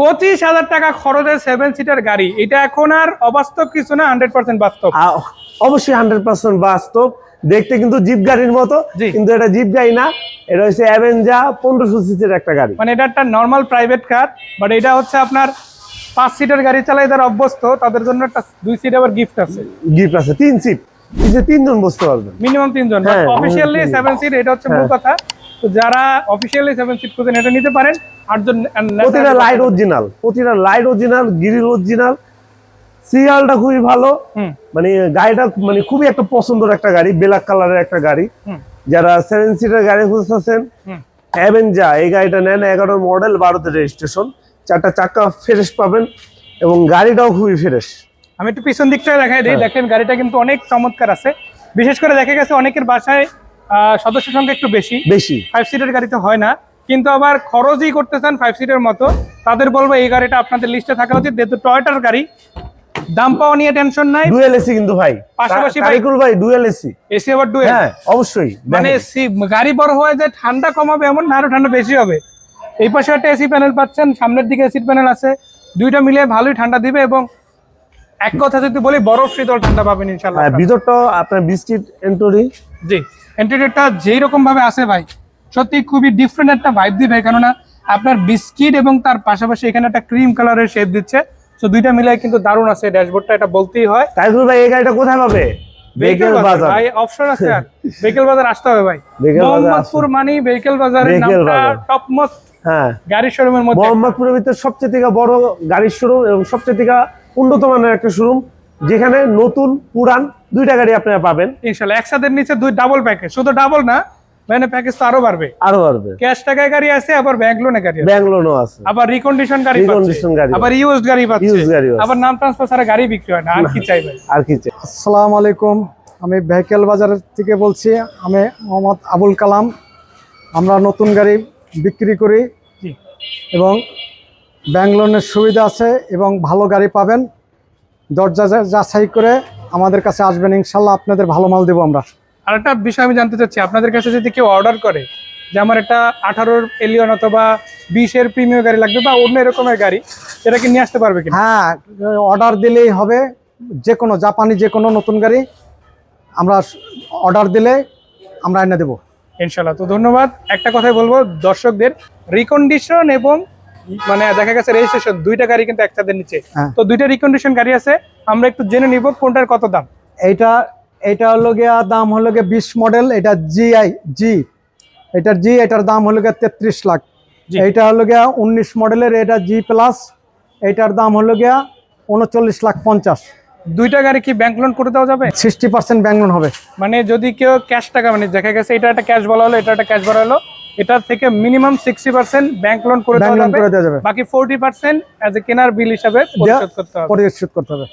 পঁচিশ হাজার টাকা খরচে সেভেন সিটার গাড়ি। এটা এখন আর অবাস্তব কিছু না হান্ড্রেড পার্সেন্ট বাস্তব। অবশ্যই হান্ড্রেড পার্সেন্ট বাস্তব। দেখতে কিন্তু জিপ গাড়ির মতো। কিন্তু এটা জিপ গাড়ি না এটা হচ্ছে অ্যাভেঞ্জা পনেরোশো সিসির একটা গাড়ি। মানে এটা একটা নর্মাল প্রাইভেট কার বাট এটা হচ্ছে আপনার পাঁচ সিটের গাড়ি চালাই যারা অভ্যস্ত তাদের জন্য একটা দুই সিট আবার গিফট আছে। গিফট আছে তিন সিট তিনজন বসতে পারবেন। মিনিমাম তিনজন অফিসিয়ালি সেভেন সিট এটা হচ্ছে মূল হ্যাঁ। কথা। তো যারা অফিসিয়ালি সেভেন সিট খুঁজেন এটা নিতে পারেন আটজন প্রতিটা লাইট অরিজিনাল প্রতিটা লাইট অরিজিনাল গ্রিল অরিজিনাল সিরিয়ালটা খুবই ভালো। মানে গাড়িটা মানে খুবই একটা পছন্দের একটা গাড়ি ব্ল্যাক কালারের একটা গাড়ি। যারা সেভেন সিটার গাড়ি খুঁজতেছেন অ্যাভেঞ্জা এই গাড়িটা নেন এগারো মডেল বারোতে রেজিস্ট্রেশন চারটা চাকা ফ্রেশ পাবেন এবং গাড়িটাও খুবই ফ্রেশ আমি একটু পিছন দিকটা দেখাই হ্যাঁ। দিই দেখেন গাড়িটা কিন্তু অনেক চমৎকার আছে। বিশেষ করে দেখা গেছে অনেকের বাসায় সদস্য সংখ্যা একটু বেশি। বেশি। ফাইভ সিটের গাড়িতে হয় না। কিন্তু আবার খরচই করতে চান ফাইভ সিটের মতো। তাদের বলব এই গাড়িটা আপনাদের লিস্টে থাকা উচিত। যেহেতু টয়টার গাড়ি দাম পাওয়া নিয়ে টেনশন নাই। ডুয়েল এসি কিন্তু ভাই। পাশাপাশি ভাই- তারিকুল ভাই ডুয়েল এসি এসি আবার ডুয়েল হ্যাঁ অবশ্যই। মানে গাড়ি বড় হয়ে যায় ঠান্ডা কমাবে এমন না আরও ঠান্ডা বেশি হবে। এই পাশে একটা এসি প্যানেল পাচ্ছেন সামনের দিকে এসি প্যানেল আছে। দুইটা মিলে ভালোই ঠান্ডা দিবে এবং এক কথা যদি বলি বরফ শীতল ঠান্ডা পাবেন ইনশাল্লাহ হ্যাঁ ভিতরটাও আপনার বিস্কিট এন্টরি জি ইন্টেরিয়রটা যেই রকম ভাবে আছে ভাই সত্যি খুবই ডিফারেন্ট একটা ভাইব দিবে কেননা আপনার বিস্কিট এবং তার পাশাপাশি এখানে একটা ক্রিম কালারের শেপ দিচ্ছে। তো দুইটা মিলে কিন্তু দারুণ আছে ড্যাশবোর্ডটা এটা বলতেই হয়। তারিকুল ভাই এই গাড়িটা কোথায় পাবে? বেকেল বাজার ভাই অপশন আছে আর। ভেহিকেল বাজার আসতে হবে ভাই। মোহাম্মদপুর মানি ভেহিকেল বাজারের নামটা টপ মোস্ট হ্যাঁ। গাড়ির শোরুমের মধ্যে। মোহাম্মদপুরের ভিতরে সবচেয়ে থেকে বড় গাড়ির শোরুম এবং সবচেয়ে থেকে উন্নত মানের একটা শোরুম যেখানে নতুন পুরান দুইটা গাড়ি আপনারা পাবেন। ইনশাল্লাহ একসাথে নিচে দুই ডাবল প্যাকেজ শুধু ডাবল না মানে প্যাকেজ তো আরও বাড়বে। আরও পারবে ক্যাশ টাকায় গাড়ি আছে আবার ব্যাংক লোনে গাড়ি আছে। ব্যাঙ্গলোরও আছে। আবার রিকন্ডিশন গাড়ি Recondition গাড়ি আবার ইউজড গাড়ি পাচ্ছে। Used গাড়ি আছে। আবার নাম ট্রান্সফার ছাড়া গাড়ি বিক্রি হয় না। আর কি চাইবে আর কি চাই? আসসালামু আলাইকুম। আমি ভেহিকেল বাজার থেকে বলছি। আমি মোহাম্মদ আবুল কালাম। আমরা নতুন গাড়ি বিক্রি করি এবং ব্যাংক লোনের সুবিধা আছে এবং ভালো গাড়ি পাবেন। দরজা যা- যাচাই করে আমাদের কাছে আসবেন ইনশাল্লাহ আপনাদের ভালো মাল দেবো আমরা। আর একটা বিষয় আমি জানতে চাচ্ছি আপনাদের কাছে যদি কেউ অর্ডার করে যে আমার একটা আঠারোর এলিয়ন অথবা বিশের প্রিমিয়াম গাড়ি লাগবে বা অন্য এরকমের গাড়ি সেটা কি নিয়ে আসতে পারবে কি হ্যাঁ অর্ডার দিলেই হবে যে কোনো জাপানি যে কোনো নতুন গাড়ি আমরা অর্ডার দিলে আমরা এনে দেবো। ইনশাল্লাহ তো ধন্যবাদ। একটা কথাই বলব দর্শকদের রিকন্ডিশন এবং মানে দেখা গেছে রেজিস্ট্রেশন দুইটা গাড়ি কিন্তু একসাথে নিচে হ্যাঁ। তো দুইটা রিকন্ডিশন গাড়ি আছে আমরা একটু জেনে নিব কোনটার কত দাম। এইটা এটা হলো গিয়া দাম হলো গিয়ে বিশ মডেল এটা জিআই জি এটার জি এটার দাম হলো গিয়া তেত্রিশ লাখ। জি। এইটা হলো গিয়া উনিশ মডেলের এটা জি প্লাস এটার দাম হলো গিয়া উনচল্লিশ লাখ পঞ্চাশ। দুইটা গাড়ি কি ব্যাংক লোন করে দেওয়া যাবে? সিক্সটি পার্সেন্ট ব্যাংক লোন হবে। মানে যদি কেউ ক্যাশ টাকা মানে দেখা গেছে এটা একটা ক্যাশ বলা হলো এটা একটা ক্যাশ বলা হলো এটার থেকে minimum sixty percent bank loan করে দেওয়া যাবে। বাকি ফোরটি পার্সেন্ট অ্যাজ এ কেনার বিল হিসাবে পরিশোধ করতে হবে। পরিশোধ করতে হবে।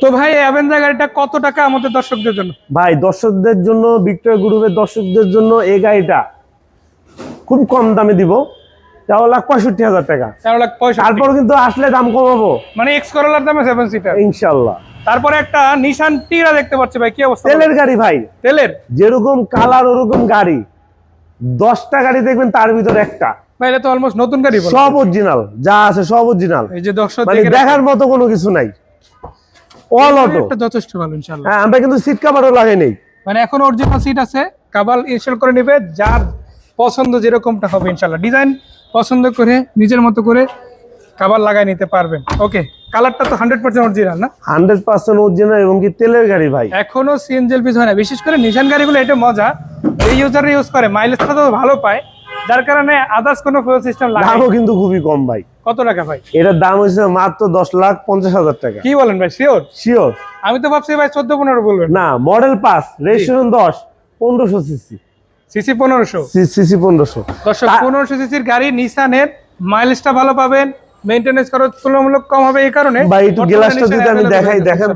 তো ভাই অ্যাভেঞ্জার গাড়িটা কত টাকা আমাদের দর্শকদের জন্য? ভাই দর্শকদের জন্য ভিক্টর গ্রুপের দর্শকদের জন্য এই গাড়িটা খুব কম দামে দিব। তেরো লাখ পঁয়ষট্টি হাজার টাকা। তেরো লাখ পয়সা তারপর কিন্তু আসলে দাম কমাবো। মানে এক্স করলার দামে সেভেন সিটার ইনশাল্লাহ তারপরে একটা নিশান টিরা দেখতে পাচ্ছি ভাই কি অবস্থা? তেলের গাড়ি ভাই। তেলের? যেরকম কালার ওরকম গাড়ি। দশটা গাড়ি দেখবেন তার ভিতরে একটা। ভাই তো অলমোস্ট নতুন গাড়ি সব অরিজিনাল যা আছে সব অরিজিনাল এই যে দর্শক মানে দেখার মতো কোনো কিছু নাই। অল অটো যথেষ্ট ভালো ইনশাআল্লাহ। হ্যাঁ আমরা কিন্তু সিট কাভারও লাগাই নেই। মানে এখন অরিজিনাল সিট আছে কাবাল ইনস্টল করে নেবে যার পছন্দ যেরকমটা হবে ইনশাল্লাহ ডিজাইন পছন্দ করে নিজের মতো করে কাবার লাগাই নিতে পারবেন। ওকে কালারটা তো হান্ড্রেড পার্সেন্ট অরিজিনাল না? হান্ড্রেড পার্সেন্ট অরিজিনাল এবং কি তেলের গাড়ি ভাই? এখনও সিএনজিএল পিস হয় না। বিশেষ করে নিশান গাড়িগুলো এটা মজা। এই ইউজাররা ইউজ করে মাইলেজটা তো ভালো পায় যার কারণে আদার্স কোনো ফুয়েল সিস্টেম লাগে দামও কিন্তু খুবই কম ভাই। কত টাকা ভাই? এটার দাম হচ্ছে মাত্র দশ লাখ পঞ্চাশ হাজার টাকা। কি বলেন ভাই শিওর শিওর আমি তো ভাবছি ভাই চোদ্দ পনেরো বলবেন। না মডেল পাস রেজিস্ট্রেশন দশ পনেরোশো সিসি সিসি পনেরোশো? সিসি পনেরোশো। দর্শক তা- পনেরোশো সিসির গাড়ি নিসানের মাইলেজটা ভালো পাবেন মেনটেনেন্স খরচ তুলনামূলক কম হবে এই কারণে একটু গ্লাসটা যদি আমি দেখাই দেখেন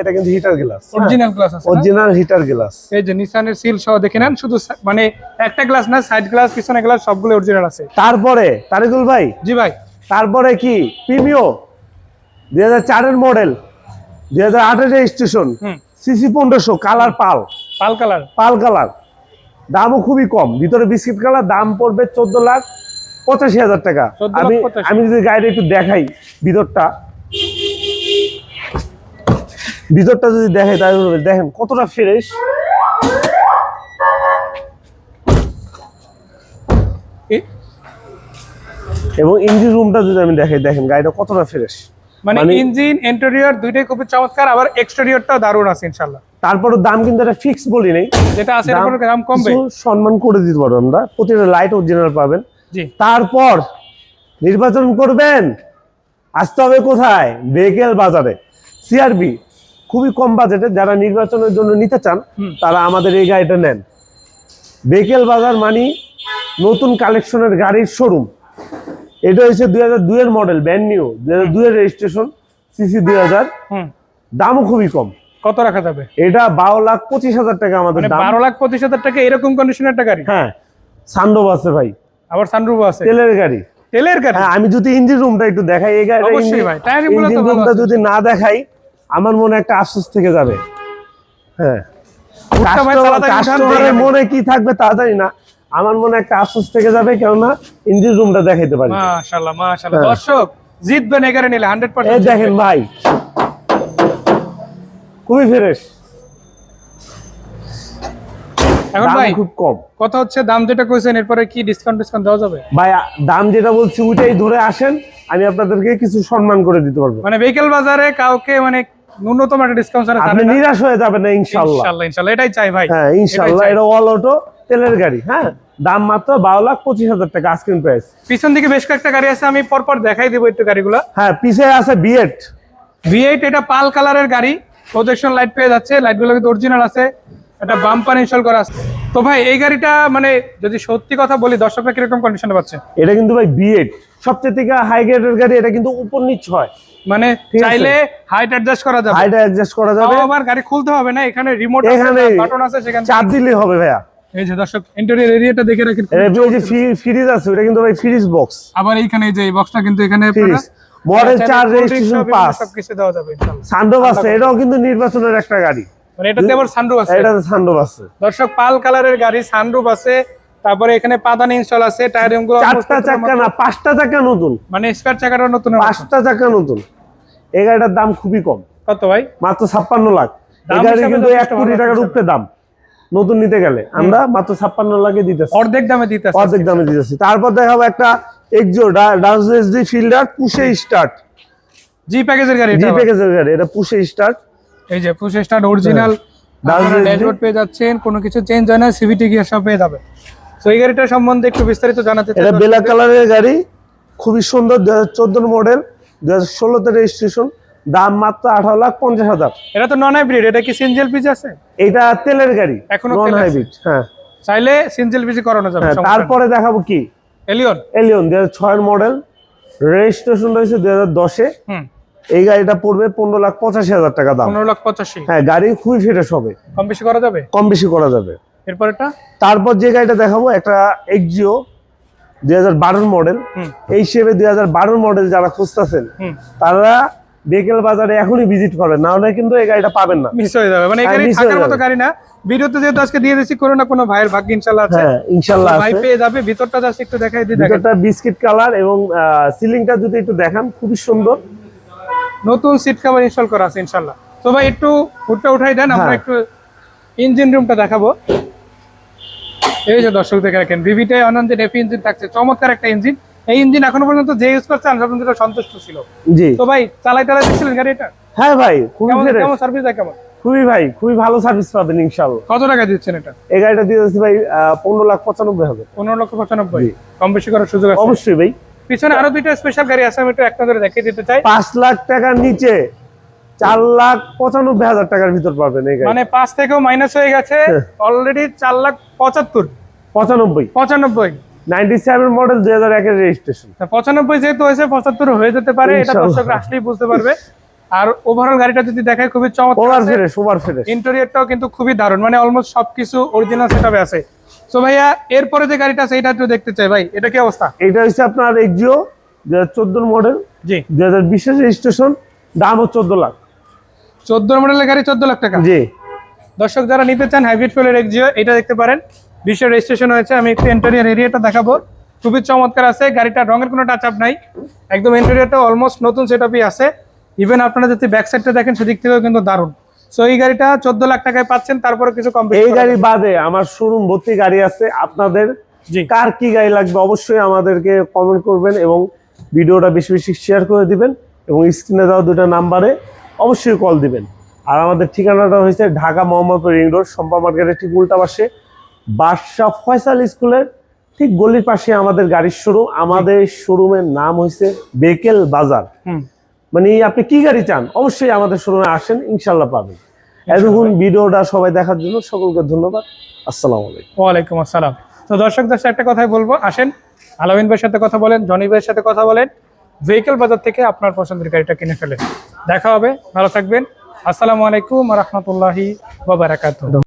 এটা কিন্তু হিটার গ্লাস অরিজিনাল গ্লাস আছে অরিজিনাল হিটার গ্লাস এই যে নিসানের সিল সহ দেখে নেন শুধু মানে একটা গ্লাস না সাইড গ্লাস পিছনে গ্লাস সবগুলো অরিজিনাল আছে। তারপরে তারিকুল ভাই জি ভাই। তারপরে কি? প্রিমিও দুই হাজার চারের মডেল দুই হাজার আটের হুম। সিসি পনেরোশো কালার পাল। পাল কালার পাল কালার দামও খুবই কম। ভিতরে বিস্কিট কালার দাম পড়বে চোদ্দ লাখ। পঁচাশি হাজার টাকা। আমি আমি যদি গাড়িটা একটু দেখাই ভিতরটা। ভিতরটা যদি দেখাই তাহলে দেখেন কতটা ফ্রেশ এবং ইঞ্জিন রুমটা যদি আমি দেখাই দেখেন গাড়িটা কতটা ফ্রেশ মানে মানে- ইঞ্জিন ইন্টেরিয়র দুইটাই খুবই চমৎকার আবার এক্সটেরিয়রটাও দারুণ আছে ইনশাল্লাহ তারপরও দাম কিন্তু একটা ফিক্স বলি নেই। যেটা আছে এর দাম কমবে? সম্মান করে দিতে পারব আমরা। প্রতিটা লাইট অরিজিনাল পাবেন। তারপর নির্বাচন করবেন আসতে হবে কোথায়? বেকেল বাজারে। সিআরবি খুবই কম বাজেটে যারা নির্বাচনের জন্য নিতে চান তারা আমাদের এই গাড়িটা নেন। বেকেল বাজার মানি নতুন কালেকশনের গাড়ির শোরুম এটা হচ্ছে দুই হাজার দুইয়ের মডেল ব্যান্ড নিউ দুই হাজার দুইয়ের রেজিস্ট্রেশন সিসি দুই হাজার। দামও খুবই কম। কত রাখা যাবে? এটা বারো লাখ পঁচিশ হাজার টাকা আমাদের মানে বারো লাখ পঁচিশ হাজার টাকা এরকম কন্ডিশনের একটা গাড়ি? হ্যাঁ। সান্ডব আছে ভাই। আবার সানরুফ আছে। তেলের গাড়ি। তেলের গাড়ি? হ্যাঁ আমি যদি ইঞ্জিন রুমটা একটু দেখাই এই গাড়িটা অবশ্যই ভাই, ইঞ্জিন রুমটা। যদি না দেখাই আমার মনে একটা আফসোস থেকে যাবে। হ্যাঁ। কাস্টমারের মনে কি থাকবে তা জানি না। আমার মনে একটা আফসোস থেকে যাবে কেননা ইঞ্জিন রুমটা দেখাইতে পারি। মাশাআল্লাহ মাশাআল্লাহ। হ্যাঁ। দর্শক জিতবেন এগারে নিলে হান্ড্রেড এই পার্সেন্ট দেখেন ভাই। খুবই ফ্রেশ এখন ভাই খুব কম। কথা হচ্ছে দাম যেটা কইছেন এরপরে কি ডিসকাউন্ট ডিসকাউন্ট দেওয়া যাবে? ভাই দাম যেটা বলছি ওইটাই ধরে আসেন আমি আপনাদেরকে কিছু সম্মান করে দিতে পারব। মানে ভেহিকেল বাজারে কাউকে মানে ন্যূনতম একটা ডিসকাউন্ট ছাড়া আপনি নিরাশ হয়ে যাবেন না ইনশাআল্লাহ ইনশাআল্লাহ এটাই চাই ভাই। হ্যাঁ ইনশাল্লাহ চাই। এটা অল অটো তেলের গাড়ি হ্যাঁ? দাম মাত্র বারো লাখ পঁচিশ হাজার টাকা আস্কিং প্রাইস পিছন দিকে বেশ কয়েকটা গাড়ি আছে আমি পরপর দেখাই দিব একটু গাড়িগুলো। হ্যাঁ পিছে আছে বিএড ভি এইট এটা পাল কালারের গাড়ি প্রজেকশন লাইট পেয়ে যাচ্ছে লাইটগুলো কিন্তু অরিজিনাল আছে। এটা বাম্পার ইনস্টল করা আছে। তো ভাই এই গাড়িটা মানে যদি সত্যি কথা বলি দর্শকরা কীরকম কন্ডিশনে পাচ্ছে? এটা কিন্তু ভাই বিএড সবচেয়ে থেকে হাই গ্রেডের গাড়ি এটা কিন্তু উপর নিচ হয়। মানে চাইলে হাইট অ্যাডজাস্ট করা যাবে। হাইটা অ্যাডজাস্ট করা যাবে। আবার গাড়ি খুলতে হবে না এখানে রিমোট আছে এখানে বাটন আছে সেখানে চাপ দিলে হবে ভাইয়া। এই যে দর্শক ইন্টেরিয়র এরিয়াটা দেখে রাখেন এটা ওই যে ফ্রিজ আছে ওটা কিন্তু ভাই ফ্রিজ বক্স আবার এইখানে এই যে এই বক্সটা কিন্তু এখানে ফ্রিজ মডেল চাইলে চার cold drinks রেজিস্ট্রেশন সব পাস সবকিছু দেওয়া যাবে ইনশাআল্লাহ। সান্ডব আছে এটাও কিন্তু নির্বাচনের একটা গাড়ি। মানে এটাতে আবার সানরুফ আছে। এটাতে সান্ডব আছে। দর্শক পাল কালারের গাড়ি সানরুফ আছে। তারপরে এখানে পাদানি ইনস্টল আছে টায়ারিংগুলো চারটা চাকা না পাঁচটা চাকা নতুন। মানে স্পেয়ার চাকাটা নতুন পাঁচটা চাকা নতুন। এই গাড়িটার দাম খুবই কম। কত ভাই? মাত্র ছাপ্পান্ন লাখ। এই গাড়ি কিন্তু এক কোটি টাকার উপরে দাম। নতুন নিতে গেলে। আমরা মাত্র ছাপ্পান্ন লাখে দিতেছি। অর্ধেক দামে দিতে আছে অর্ধেক দামে দিতেছি। তারপর দেখাবো একটা এক্সো ডাউসএসডি ফিল্ডার পুষে স্টার্ট জি প্যাকেজের গাড়ি জি। প্যাকেজের গাড়ি এটা পুষে স্টার্ট এই যে পুশ স্টার্ট অরিজিনাল ড্যাশবোর্ড পেয়ে যাচ্ছেন কোনো কিছু চেঞ্জ হয় না সিভিটি গিয়ার সব পেয়ে যাবে তো এই গাড়িটা সম্বন্ধে একটু বিস্তারিত জানাতে চাই এটা। বেলা কালারের গাড়ি খুবই সুন্দর দুই হাজার চোদ্দোর মডেল দুই হাজার ষোলোতে রেজিস্ট্রেশন দাম মাত্র আঠারো লাখ পঞ্চাশ হাজার। এটা তো নন হাইব্রিড এটা কি সিনজেল পিজি আছে? এটা তেলের গাড়ি এখনও নন হাইব্রিড হ্যাঁ। চাইলে সিনজেল পিজি করানো যাবে হ্যাঁ তারপরে দেখাবো কি? এলিয়ন এলিয়ন দুই হাজার ছয়ের মডেল রেজিস্ট্রেশন রয়েছে দুই হাজার দশে। হুম। এই গাড়িটা পড়বে পনেরো লাখ পঁচাশি হাজার টাকা দাম। পনেরো লাখ পঁচাশি। হ্যাঁ গাড়ি খুবই ফ্রেশ হবে। কম বেশি করা যাবে? কম বেশি করা যাবে। এরপরটা তারপর যে গাড়িটা দেখাবো একটা এক্সিও দুই হাজার বারোর মডেল এই হিসেবে দুই হাজার বারোর মডেল যারা খুঁজতেছেন তারা বিকেল বাজারে এখনই ভিজিট করবেন না হলে কিন্তু এই গাড়িটা পাবেন না। মিস হয়ে যাবে। মানে এই হ্যাঁ, গাড়ি থাকার মতো গাড়ি না। ভিডিওতে যেহেতু আজকে দিয়ে দিচ্ছি কোনো না কোনো ভাইয়ের ভাগ্য ইনশাল্লাহ আছে। হ্যাঁ ইনশাল্লাহ ভাই পেয়ে যাবে। ভিতরটা জাস্ট একটু দেখাই দিই দেখেন। ভিতরটা বিস্কিট কালার এবং সিলিংটা যদি একটু দেখান খুবই সুন্দর। নতুন সিট কভার ইনস্টল করা আছে ইনশাল্লাহ তো ভাই একটু হুডটা উঠাই দেন আমরা হ্যাঁ। একটু ইঞ্জিন রুমটা দেখাবো। এই যে দর্শক দেখে রাখেন ভিভিতে অনন্তের এফি ইঞ্জিন থাকছে চমৎকার একটা ইঞ্জিন এই ইঞ্জিন এখনও পর্যন্ত যে ইউজ করছে পর্যন্ত সন্তুষ্ট ছিল। জি। তো ভাই চালাই টালাই দেখছিলেন গাড়ি এটা? হ্যাঁ ভাই খুবই কেমন কেমন সার্ভিস দেয় কেমন? খুবই ভাই খুবই ভালো সার্ভিস পাবেন ইনশাল্লাহ কত টাকা দিচ্ছেন এটা? এই গাড়িটা দিয়ে ভাই পনেরো লাখ পঁচানব্বই হবে পনেরো লক্ষ পঁচানব্বই। কম বেশি করার সুযোগ আছে? অবশ্যই ভাই। পিছনে আরও দুইটা স্পেশাল গাড়ি আছে আমি একটু একটা করে দেখিয়ে দিতে চাই। পাঁচ লাখ টাকার নিচে চার লাখ পঁচানব্বই হাজার টাকার ভিতর পাবেন এই গাড়ি। মানে পাঁচ থেকেও মাইনাস হয়ে গেছে হ্যাঁ। অলরেডি চার লাখ পঁচাত্তর। পঁচানব্বই। পঁচানব্বই। নাইনটি সেভেন মডেল দুই হাজার একের রেজিস্ট্রেশন পঁচানব্বই যেহেতু হয়েছে পঁচাত্তর হয়ে যেতে পারে এটা দর্শকরা আসলেই বুঝতে পারবে। আর ওভারঅল গাড়িটা যদি দেখায় খুবই ওভার চমৎকার ইন্টেরিয়রটাও কিন্তু খুবই দারুণ মানে অলমোস্ট সবকিছু অরিজিনাল সেটআপে আছে। তো ভাইয়া এরপরে যে গাড়িটা আছে এটা একটু দেখতে চাই ভাই। এটা কি অবস্থা? এটা হচ্ছে আপনার এক্সিও দুই হাজার চোদ্দোর মডেল জি। দুই হাজার বিশের রেজিস্ট্রেশন দাম হচ্ছে চোদ্দ লাখ। চোদ্দ মডেলের গাড়ি চোদ্দ লাখ টাকা? জি। দর্শক যারা নিতে চান হাইব্রিড ফুয়েলের এক্সিও এটা দেখতে পারেন। বিশ্বের রেজিস্ট্রেশন হয়েছে আমি একটু ইন্টেরিয়র এরিয়াটা দেখাবো। খুবই চমৎকার আছে গাড়িটা রঙের কোনো টাচ আপ নাই। একদম ইন্টেরিয়রটা অলমোস্ট নতুন সেটআপই আছে। ইভেন আপনারা যদি ব্যাক সাইডটা দেখেন সেদিক থেকেও কিন্তু দারুণ। সো এই গাড়িটা চোদ্দ লাখ টাকায় পাচ্ছেন তারপরে কিছু কম এই গাড়ি বাদে আমার শোরুম ভর্তি গাড়ি আছে। আপনাদের কার কি গাড়ি লাগবে অবশ্যই আমাদেরকে কমেন্ট করবেন এবং ভিডিওটা বেশি বেশি শেয়ার করে দিবেন এবং স্ক্রিনে দেওয়া দুটো নাম্বারে অবশ্যই কল দিবেন। আর আমাদের ঠিকানাটা হয়েছে ঢাকা মোহাম্মদপুর রিং রোড সম্পা মার্কেটের ঠিক উল্টা পাশে। বাদশাহ ফয়সাল স্কুলের ঠিক গলির পাশে আমাদের গাড়ির শোরুম আমাদের শোরুমের নাম হয়েছে বেকেল বাজার। হুম। মানে আপনি কি গাড়ি চান? অবশ্যই আমাদের শোরুমে আসেন ইনশাল্লাহ পাবেন। এতক্ষণ ভিডিওটা সবাই দেখার জন্য সকলকে ধন্যবাদ। আসসালামু আলাইকুম। ওয়ালাইকুম আসসালাম। তো দর্শক দর্শক একটা কথাই বলব। আসেন আলামিন ভাইয়ের সাথে কথা বলেন জনি ভাইয়ের সাথে কথা বলেন। ভেহিকেল বাজার থেকে আপনার পছন্দের গাড়িটা কিনে ফেলেন। দেখা হবে ভালো থাকবেন। আসসালামু আলাইকুম রহমতুল্লাহি বাবারাকাতুহ